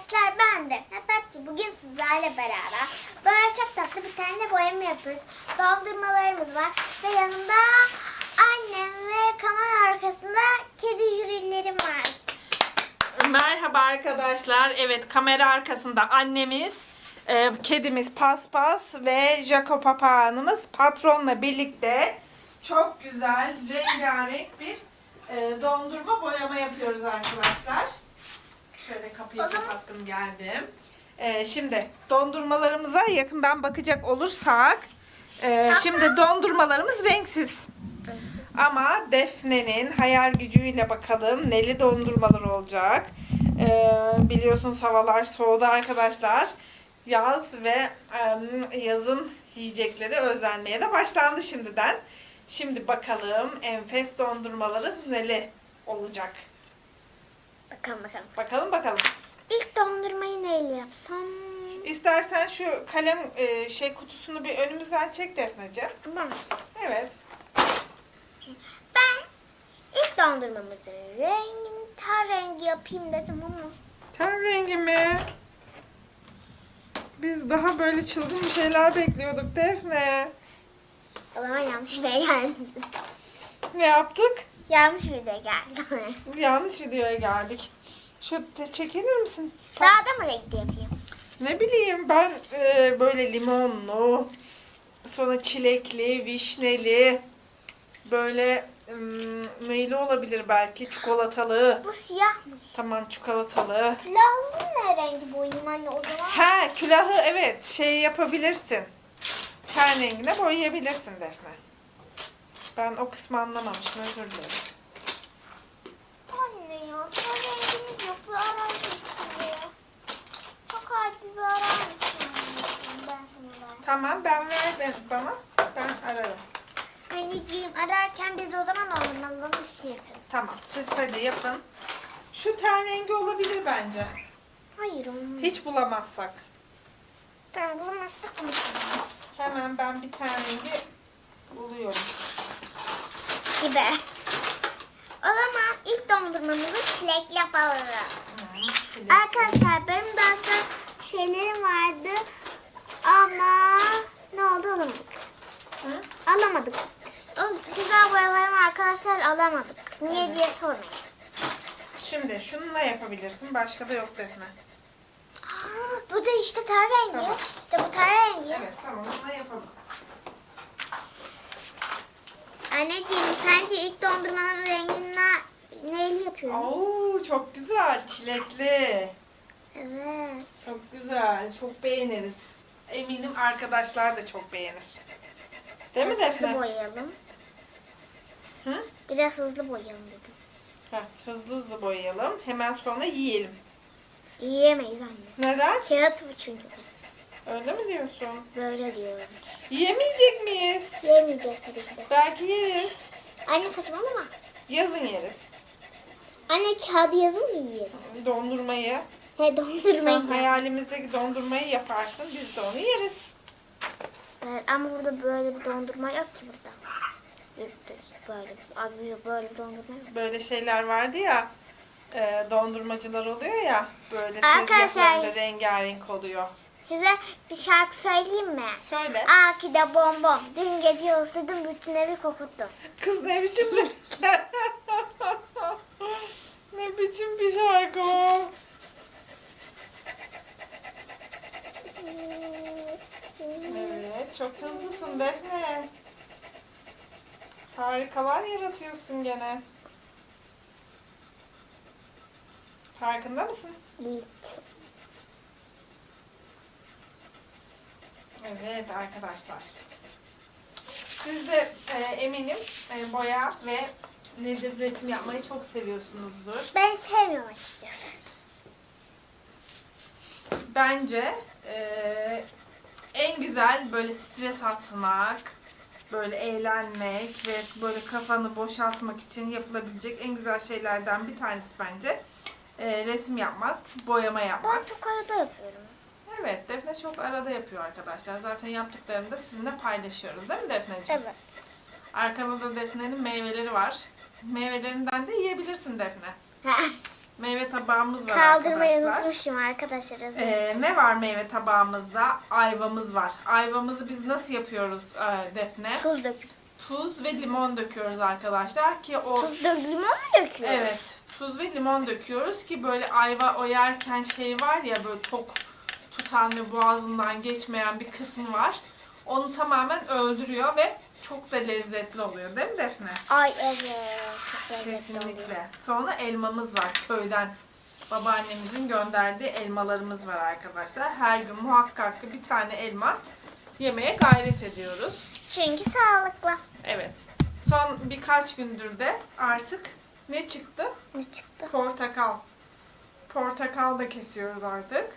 arkadaşlar ben de Natatçı bugün sizlerle beraber böyle çok tatlı bir tane boyama yapıyoruz. Dondurmalarımız var ve yanımda annem ve kamera arkasında kedi yürüylerim var. Merhaba arkadaşlar. Evet kamera arkasında annemiz, e, kedimiz Paspas ve Jaco papağanımız patronla birlikte çok güzel rengarenk bir e, dondurma boyama yapıyoruz arkadaşlar. Şöyle kapıyı kapattım geldim. E, şimdi dondurmalarımıza yakından bakacak olursak e, şimdi dondurmalarımız renksiz. Ama Defne'nin hayal gücüyle bakalım neli dondurmalar olacak. Ee, biliyorsunuz havalar soğudu arkadaşlar. Yaz ve em, yazın yiyecekleri özlenmeye de başlandı şimdiden. Şimdi bakalım enfes dondurmaları neli olacak. Bakalım bakalım. Bakalım bakalım. İlk dondurmayı neyle yapsam? İstersen şu kalem e, şey kutusunu bir önümüzden çek Defneciğim. Tamam. Evet. Ben ilk dondurmamızın rengini tar rengi yapayım dedim ama Ten rengi mi? Biz daha böyle çılgın bir şeyler bekliyorduk Defne. o zaman yanlış videoya geldi. Ne yaptık? Yanlış videoya geldi. Yanlış videoya geldik. Şu çekilir misin? Daha da mı renkli yapayım? Ne bileyim ben e, böyle limonlu, sonra çilekli, vişneli, böyle ım, neyli olabilir belki çikolatalı. Bu siyah mı? Tamam çikolatalı. Külahlı ne rengi boyayayım anne o zaman? Ha külahı evet şey yapabilirsin. Ten rengine boyayabilirsin Defne. Ben o kısmı anlamamışım özür dilerim. Anne ya tar rengimiz yok bir arar mısın ya? Çok acil bir arar mısın ben sana ver. Tamam ben ver ben, bana ben ararım. Anneciğim ararken biz o zaman dondurmaların üstüne yaparız. Tamam siz hadi yapın. Şu ten rengi olabilir bence. Hayır olmaz. Hiç bulamazsak. Tamam bulamazsak konuşalım. Hemen ben bir ten rengi. Gibi. O zaman ilk dondurmamızı çilekli yapalım. Çilek. Arkadaşlar benim da şeylerim vardı ama ne oldu alamadık. Hı? Alamadık. O güzel boyalarımı arkadaşlar alamadık. Niye Evet. diye sormayın. Şimdi şununla yapabilirsin. Başka da yok Defne. Aa, bu da işte ter rengi. Tamam. İşte bu ter rengi. Evet tamam onunla yapalım. Anneciğim sence ilk dondurmanın rengini ne- neyle yapıyorum? Oo çok güzel. Çilekli. Evet. Çok güzel. Çok beğeniriz. Eminim arkadaşlar da çok beğenir. Değil mi Biraz Hızlı Defne? boyayalım. Hı? Biraz hızlı boyayalım dedim. Evet, hızlı hızlı boyayalım. Hemen sonra yiyelim. Yiyemeyiz anne. Neden? Kağıt bu çünkü. Öyle mi diyorsun? Böyle diyorum. Yemeyecek miyiz? Yemeyeceğiz tabii ki de. Belki yeriz. Anne saçmalama. Yazın yeriz. Anne kağıdı yazın mı yiyelim? Dondurmayı. He Sen dondurmayı. hayalimizdeki dondurmayı yaparsın. Biz de onu yeriz. Evet, ama burada böyle bir dondurma yok ki burada. Böyle. Abi böyle bir dondurma yok. Böyle şeyler vardı ya. e, dondurmacılar oluyor ya. Böyle tezgahlarında rengarenk oluyor. Size bir şarkı söyleyeyim mi? Söyle. Aa ki de bonbon. Dün gece ısırdım bütün evi kokuttum. Kız ne biçim bir... ne biçim bir şarkı o? Evet, çok hızlısın Defne. Harikalar yaratıyorsun gene. Farkında mısın? Evet. Evet arkadaşlar. Siz de e, eminim e, boya ve nedir resim yapmayı çok seviyorsunuzdur. Ben sevmiyorum açıkçası. Bence e, en güzel böyle stres atmak, böyle eğlenmek ve böyle kafanı boşaltmak için yapılabilecek en güzel şeylerden bir tanesi bence e, resim yapmak, boyama yapmak. Ben çok arada yapıyorum. Evet, Defne çok arada yapıyor arkadaşlar. Zaten yaptıklarını da sizinle paylaşıyoruz değil mi Defneciğim? Evet. Arkada da Defne'nin meyveleri var. Meyvelerinden de yiyebilirsin Defne. Meyve tabağımız var Kaldırmayı arkadaşlar. unutmuşum arkadaşlar. Ee, ne var meyve tabağımızda? Ayvamız var. Ayvamızı biz nasıl yapıyoruz e, Defne? Tuz dök. Tuz ve limon döküyoruz arkadaşlar ki o Tuz dök limon mu döküyor? Evet, tuz ve limon döküyoruz ki böyle ayva oyarken şey var ya böyle tok tutan ve boğazından geçmeyen bir kısmı var. Onu tamamen öldürüyor ve çok da lezzetli oluyor değil mi Defne? Ay evet. Çok lezzetli oluyor. Kesinlikle. Sonra elmamız var köyden. Babaannemizin gönderdiği elmalarımız var arkadaşlar. Her gün muhakkak ki bir tane elma yemeye gayret ediyoruz. Çünkü sağlıklı. Evet. Son birkaç gündür de artık ne çıktı? Ne çıktı? Portakal. Portakal da kesiyoruz artık.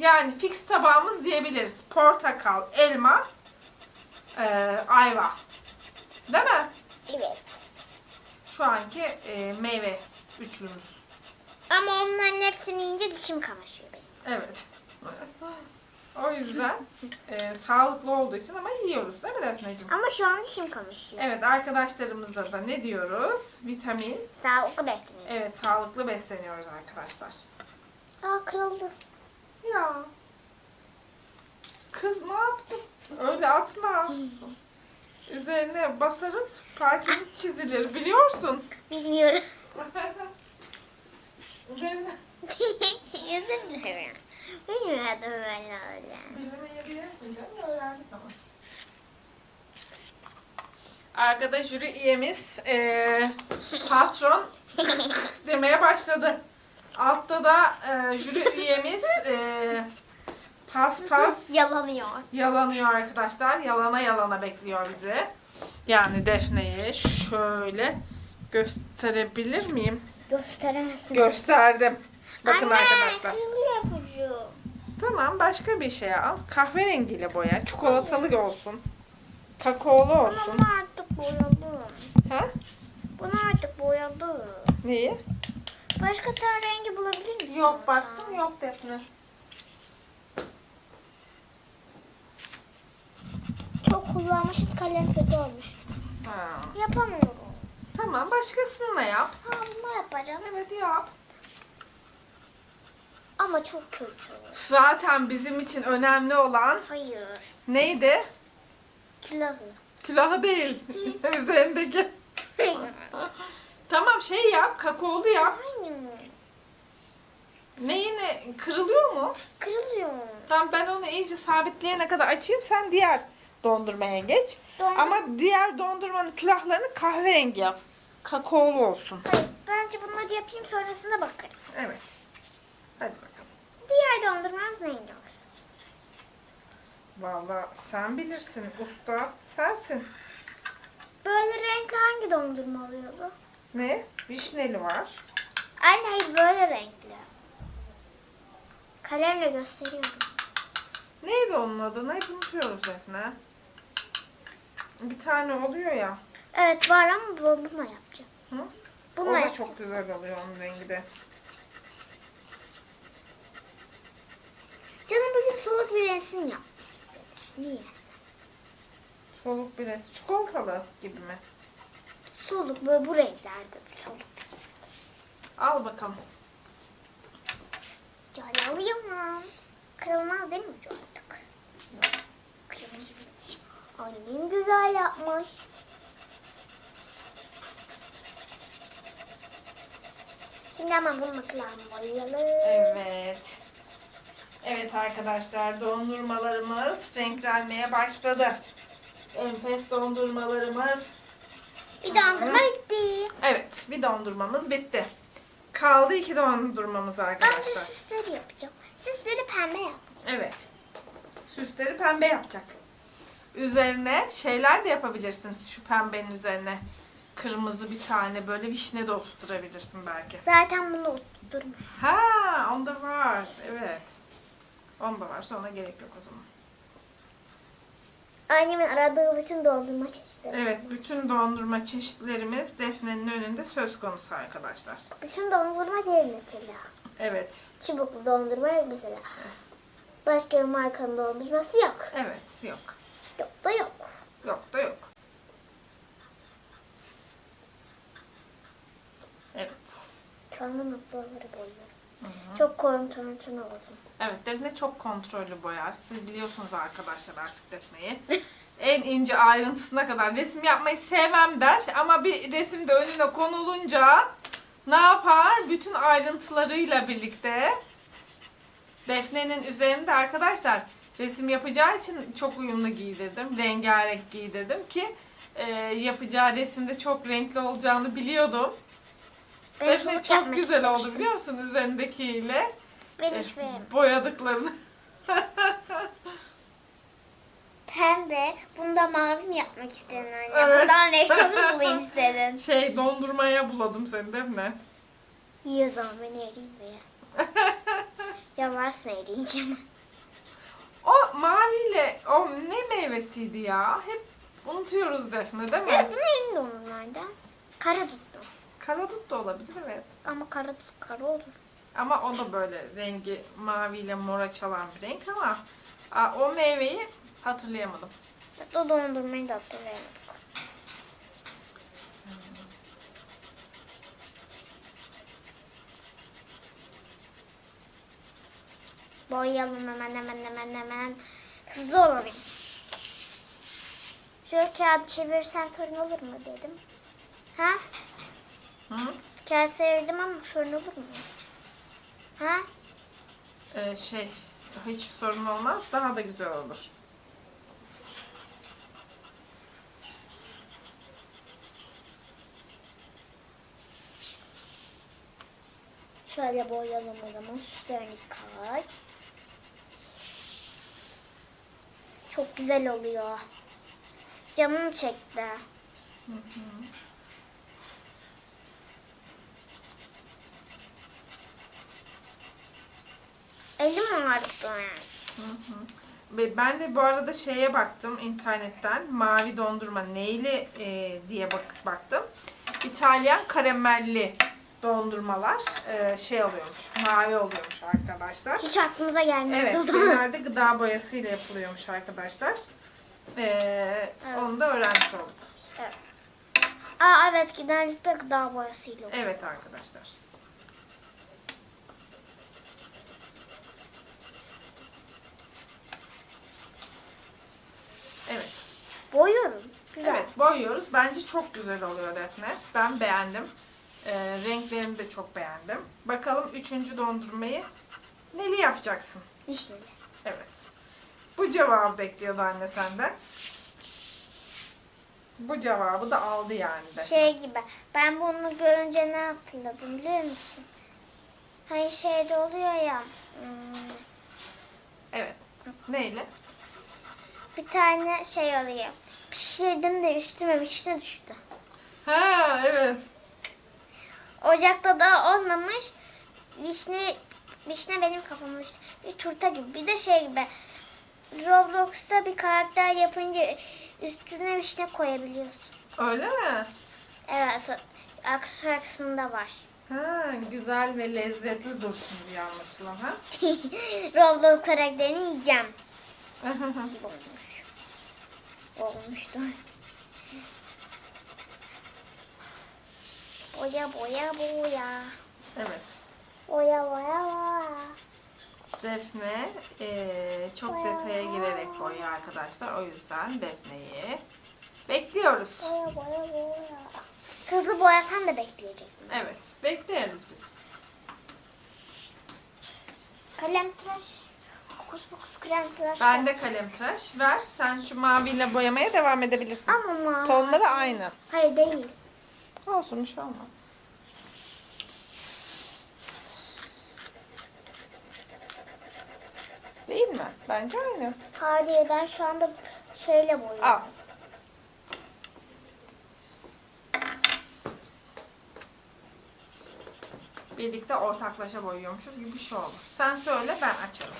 Yani fix tabağımız diyebiliriz. Portakal, elma, eee, ayva. Değil mi? Evet. Şu anki eee, meyve üçlümüz. Ama onların hepsini yiyince dişim kamaşıyor benim. Evet. O yüzden eee, sağlıklı olduğu için ama yiyoruz değil mi Defneciğim? Ama şu an dişim kamaşıyor. Evet arkadaşlarımızda da ne diyoruz? Vitamin. Sağlıklı besleniyor. Evet sağlıklı besleniyoruz arkadaşlar. Aa kırıldı. Ya. Kız ne yaptın? Öyle atma. Üzerine basarız, parkemiz çizilir biliyorsun. Bilmiyorum. Üzerine Özür dilerim. Bilmiyordum böyle olacağını. bilmeyebilirsin canım, öğrendik ama. Arkada jüri üyemiz eee, patron demeye başladı. Altta da eee, jüri üyemiz eee, pas pas Yalanıyor. Yalanıyor arkadaşlar. Yalana yalana bekliyor bizi. Yani Defne'yi şöyle gösterebilir miyim? Gösteremezsin. Gösterdim. Bakın Anne, arkadaşlar. yapıcı. Tamam başka bir şey al. Kahverengiyle boya. Çikolatalı olsun. Kakaolu olsun. Bunu artık boyadım. Ha? Bunu artık boyadım. Neyi? Başka ten rengi bulabilir misin? Yok baktım yok Defne. Çok kullanmışız kalem kötü olmuş. Ha. Yapamıyorum. Tamam başkasınınla yap. Ha bunu yaparım. Evet yap. Ama çok kötü. Zaten bizim için önemli olan Hayır. neydi? Külahı. Külahı değil. Üzerindeki. Tamam şey yap. Kakaolu yap. Hayır. Kırılıyor mu? Kırılıyor. Tamam ben onu iyice sabitleyene kadar açayım sen diğer dondurmaya geç. Dondur- Ama diğer dondurmanın külahlarını kahverengi yap. Kakaolu olsun. Hayır. Bence bunları yapayım sonrasında bakarız. Evet. Hadi bakalım. Diğer dondurmamız neydi olsun? Vallahi sen bilirsin. Usta sensin. Böyle renkli hangi dondurma oluyordu? Ne? Vişneli var. Anne hayır böyle renkli. Kalemle gösteriyorum. Neydi onun adı? Ne unutuyoruz Defne. Bir tane oluyor ya. Evet var ama bu- bununla yapacağım. Hı? Bununla o da yapacağım. çok güzel oluyor onun rengi de. Canım bugün soluk bir resim yap. Niye? Soluk biraz çikolatalı gibi mi? Soluk böyle bu renklerde bir soluk. Al bakalım. Şöyle alayım. Kırılmaz değil mi şu artık? Kırılmaz bir Annem güzel yapmış. Şimdi ama bunu kulağımı boyayalım. Evet. Evet arkadaşlar dondurmalarımız renklenmeye başladı. Enfes dondurmalarımız. Bir dondurma bitti. Evet bir dondurmamız bitti. Kaldı iki dondurmamız Ben de arkadaşlar. süsleri yapacağım. Süsleri pembe yap. Evet. Süsleri pembe yapacak. Üzerine şeyler de yapabilirsin şu pembenin üzerine. Kırmızı bir tane böyle vişne de oturtturabilirsin belki. Zaten bunu oturtmuş. Ha, onda var. Evet. Onda varsa ona gerek yok o zaman. Annemin aradığı bütün dondurma çeşitleri. Evet, bütün dondurma çeşitlerimiz Defne'nin önünde söz konusu arkadaşlar. Bütün dondurma değil mesela. Evet, Çubuklu dondurma yok mesela. Başka bir markanın dondurması yok. evet, yok. Yok da yok. Yok da yok. Evet. Sonra noktaları boyuyorum. Çok kontrolü oldum. Evet Defne çok kontrollü boyar. Siz biliyorsunuz arkadaşlar artık Defne'yi. en ince ayrıntısına kadar resim yapmayı sevmem der ama bir resimde önüne konulunca ne yapar? Bütün ayrıntılarıyla birlikte Defne'nin üzerinde arkadaşlar resim yapacağı için çok uyumlu giydirdim. Rengarenk giydirdim ki e, yapacağı resimde çok renkli olacağını biliyordum. Ben Defne çok güzel oldu biliyor musun üzerindekiyle? Ben hiç beğenmedim. boyadıklarını. Pembe. Bunda mavi mi yapmak istedin anne? Evet. Bundan renk tonu bulayım istedin. Şey dondurmaya buladım seni değil mi? İyi o zaman beni eriyim be. Ya varsa eriyeceğim. o maviyle o ne meyvesiydi ya? Hep unutuyoruz Defne değil Evet mi? bu neyin de onlardan? Kara tuttum. Karadut da olabilir evet. Ama kara tut kara olur. Ama o da böyle rengi maviyle mora çalan bir renk ama aa, o meyveyi hatırlayamadım. O dondurmayı da hatırlayamadım. Boyayalım hemen hemen hemen hemen. Hızlı olalım. Şöyle kağıt çevirsen sorun olur mu dedim. Ha? Hı? Kağıt çevirdim ama sorun olur mu? Ha? Ee, şey hiç sorun olmaz daha da güzel olur. Şöyle boyayalım o zaman. Süslerini kay. Çok güzel oluyor. Canım çekti. Hı hı. Elim ağrıdı. Hı hı. Ve ben de bu arada şeye baktım internetten mavi dondurma neyle e, diye bak baktım. İtalyan karamelli dondurmalar e, şey oluyormuş, mavi oluyormuş arkadaşlar. Hiç aklımıza gelmedi Evet, genelde gıda boyasıyla yapılıyormuş arkadaşlar. E, Evet. Onu da öğrenmiş olduk. Aa evet genellikle gıda boyasıyla oluyor. Evet arkadaşlar. Evet. Boyuyorum. Güzel. Evet boyuyoruz. Bence çok güzel oluyor Defne. Ben beğendim. Ee, renklerini de çok beğendim. Bakalım üçüncü dondurmayı neli yapacaksın? Vişneli. Evet. Bu cevabı bekliyordu anne senden. Bu cevabı da aldı yani Defne. Şey gibi. Ben bunu görünce ne hatırladım biliyor musun? Hani şeyde oluyor ya. hmm, Evet. Neyle? Bir tane şey oluyor. Pişirdim de üstüme vişne düştü. Ha evet. Ocakta da olmamış. Vişne vişne benim kafama düştü. Bir turta gibi. Bir de şey gibi. Roblox'ta bir karakter yapınca üstüne vişne koyabiliyorsun. Öyle mi? Evet, aksesuar kısmında var. Ha, güzel ve lezzetli dursun diye anlaşılan ha. Roblox karakterini yiyeceğim. Olmuştu. Boya boya boya. evet. Boya boya boya. Defne eee, çok detaya girerek boyuyor arkadaşlar. O yüzden Defne'yi bekliyoruz. Boya boya boya. Hızlı boyasan da bekleyecek. Evet, bekleriz biz. Kalem tıraş. Fokus fokus krem tıraş. Ben de kalem tıraş ver. Sen şu maviyle boyamaya devam edebilirsin. Ama mavi. Tonları aynı. Hayır değil. Olsun bir şey olmaz. Değil mi? Bence aynı. Hariyeden şu anda şeyle boyuyorum. Al. Birlikte ortaklaşa boyuyormuşuz gibi bir şey oldu. Sen söyle ben açarım.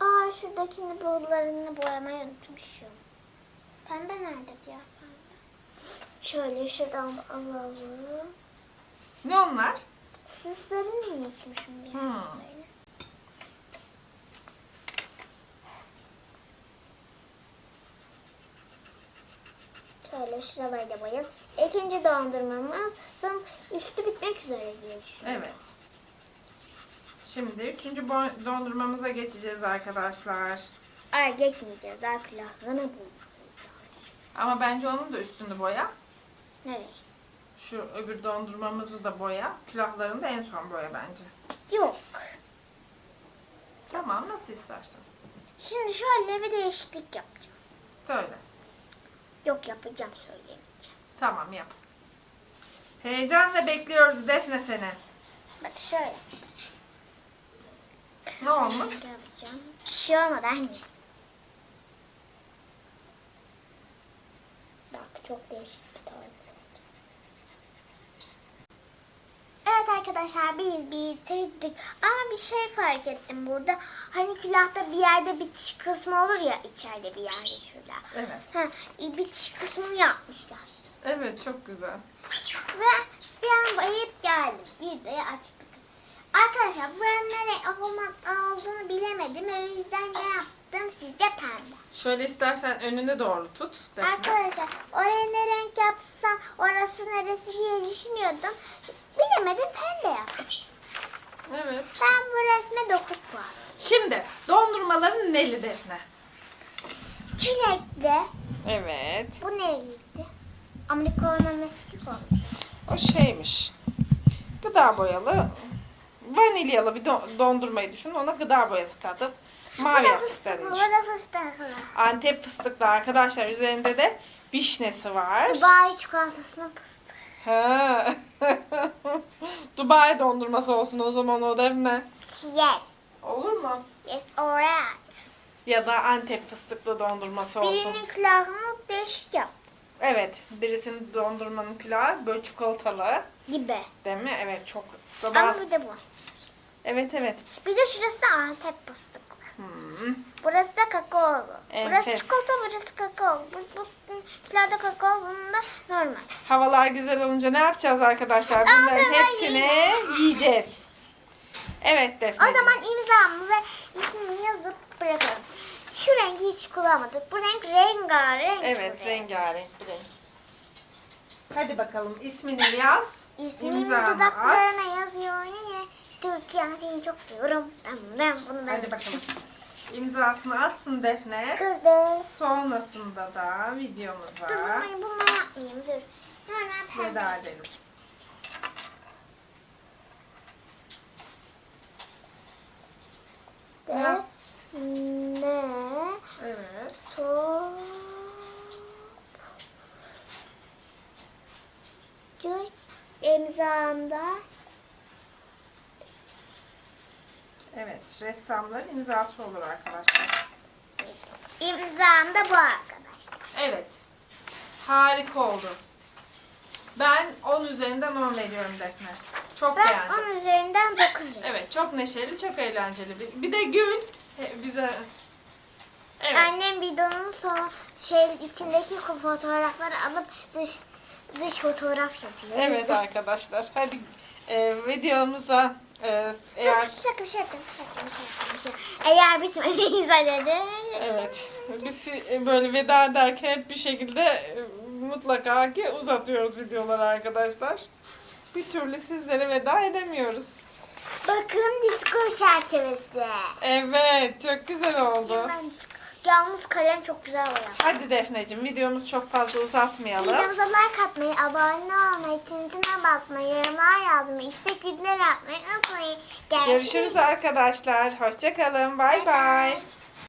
Aa şuradakini buralarını boyamayı unutmuşum. Pembe nerede ya pembe? Şöyle şuradan alalım. Ne onlar? Süslerini unutmuşum ya. Hmm. Böyle. Şöyle şuraları da boyayalım. İkinci dondurmamızın üstü bitmek üzere diye düşünüyorum. Evet. Şimdi üçüncü bo- dondurmamıza geçeceğiz arkadaşlar. Ay geçmeyeceğiz. Daha külahlarına boyayacağız. Ama bence onun da üstünü boya. Nereye? Şu öbür dondurmamızı da boya. Külahlarını da en son boya bence. Yok. Tamam nasıl istersen. Şimdi şöyle bir değişiklik yapacağım. Söyle. Yok yapacağım söyleyemeyeceğim. Tamam yap. Heyecanla bekliyoruz Defne seni. Bak şöyle Ne olmuş? yapacağım. Bir şey olmadı anne. Bak çok değişik bir tarz. Evet arkadaşlar biz bitirdik. Ama bir şey fark ettim burada. Hani külahta bir yerde bitiş kısmı olur ya içeride bir yerde şurada. Evet. Ha, bitiş kısmını yapmışlar. Evet çok güzel. Ve bir an bayıp geldim. Bir de açtık. Arkadaşlar buranın nereye olma- olduğunu bilemedim. O yüzden ne yaptım sizce pembe. Şöyle istersen önüne doğru tut. Defne. Arkadaşlar oraya ne renk yapsam orası neresi diye düşünüyordum. Bilemedim pembe yaptım. Evet. Ben bu resme 9 puan. Şimdi dondurmaların neli Defne? Çilekli. Evet. Bu neydi? Amerikanın meski olmuş. O şeymiş. Gıda boyalı. Vanilyalı bir do- dondurmayı düşün. Ona gıda boyası katıp mavi yaptıklarını fıstıklı. Bu düşün. da fıstıklı. Antep fıstıklı arkadaşlar. Üzerinde de vişnesi var. Dubai çikolatasının fıstığı. Ha. Dubai dondurması olsun o zaman o Defne. Yes. Olur mu? Yes, alright. Ya da Antep fıstıklı dondurması olsun. Birinin külahını değişik yap. Evet. Birisinin dondurmanın külahı böyle çikolatalı. Gibi. Değil mi? Evet çok. Ama Bazı... bir de bu. Evet evet. Bir de şurası da Antep fıstıklı. Hmm. Burası da kakaolu. Burası Enfes. çikolata, burası kakao. Bu, bu, bu külahda kakao, bunun da normal. Havalar güzel olunca ne yapacağız arkadaşlar? Bunların hepsini yiyeceğiz. yiyeceğiz. Evet O Defneciğim. zaman imzamı ve ismimi yazıp bırakalım. Şu rengi hiç kullanmadık. Bu renk rengarenk. Evet rengarenk bir renk. Hadi bakalım ismini yaz. İsmimi İmzamı at. dudaklarına yazıyor. Niye? Türkiye seni çok seviyorum. Ben, ben bunu ben. Hadi bakalım. İmzasını atsın Defne. Kırdı. Sonrasında da Dur videomuza bunu, bunu yapmayayım dur. Hemen pembe. veda edelim. Ne, Evet. to, Dur. imzamda Evet. Ressamların imzası olur arkadaşlar. imzam da bu arkadaşlar. Evet. Harika oldu. Ben 10 üzerinden 10 veriyorum Defne. Çok Ben beğendim. onun üzerinden 9 veriyorum. Evet çok neşeli, çok eğlenceli. Bir, bir de gül. He, Bize... Evet. Annem bidonun son şey içindeki fotoğrafları alıp dış dış fotoğraf yapıyor. Evet arkadaşlar. Hadi e, videomuza e, Eğer... şaka şaka şaka şaka bir şaka. Eğer bitmediyse dedi. Evet. Biz böyle veda ederken hep bir şekilde e, mutlaka ki uzatıyoruz videoları arkadaşlar. Bir türlü sizlere veda edemiyoruz. Bakın disko çerçevesi. Evet, çok güzel oldu. Ben disko- Yalnız kalem çok güzel oluyor. Hadi Defneciğim, videomuzu çok fazla uzatmayalım. Videomuza like atmayı, abone olmayı, tintine basmayı, yorumlar yazmayı, istek videoları atmayı unutmayın. Görüşürüz arkadaşlar. Hoşçakalın. Bay bay.